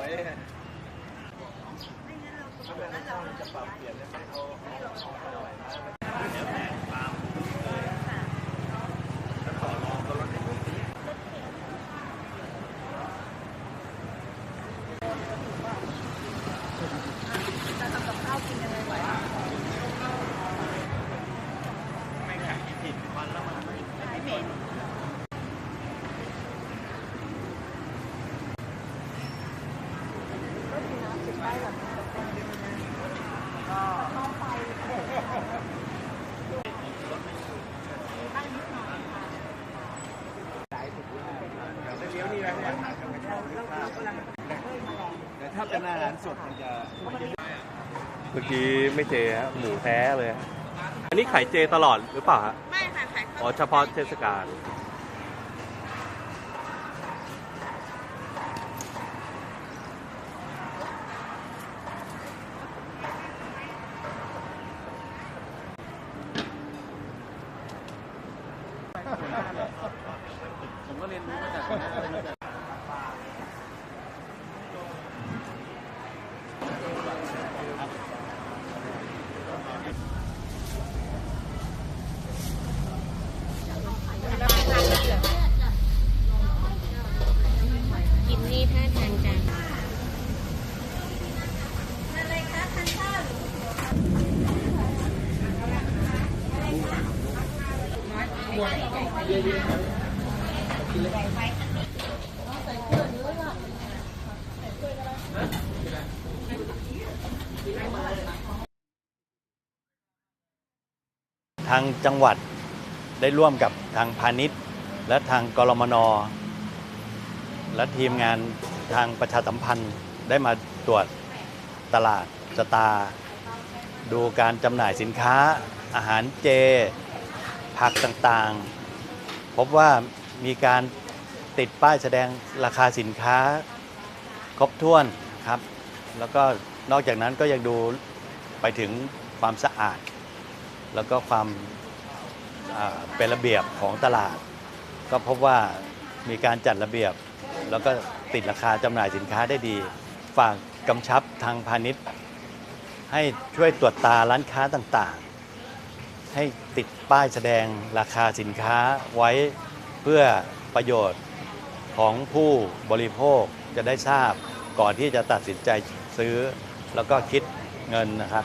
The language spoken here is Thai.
วยไม่งั้นเราจะปรับเปลี่ยนไห้เขาอร่อยมาก แต่ถ้าเป็นอาหารสดมันจะเมื่อกี้ไม่เจฮะหมูแท้เลยอันนี้ขายเจตลอดหรือเปล่าฮะไม่ค่ะขายอ๋อเฉพาะเทศกาลผมก็เรียนรู้มาจากกินนี่ท่าทางจัง ทางจังหวัดได้ร่วมกับทางพาณิชย์ และทางกรมน และทีมงานทางประชาสัมพันธ์ได้มาตรวจตลาดสตา ดูการจำหน่ายสินค้าอาหารเจ ผักต่างๆ พบว่ามีการติดป้ายแสดงราคาสินค้าครบถ้วนครับ แล้วก็นอกจากนั้นก็ยังดูไปถึงความสะอาด แล้วก็ความเป็นระเบียบของตลาด ก็พบว่ามีการจัดระเบียบ แล้วก็ติดราคาจำหน่ายสินค้าได้ดี ฝากกำชับทางพาณิชย์ ให้ช่วยตรวจตาร้านค้าต่างๆ ให้ติดป้ายแสดงราคาสินค้าไว้เพื่อประโยชน์ของผู้บริโภคจะได้ทราบก่อนที่จะตัดสินใจซื้อ แล้วก็คิดเงินนะครับ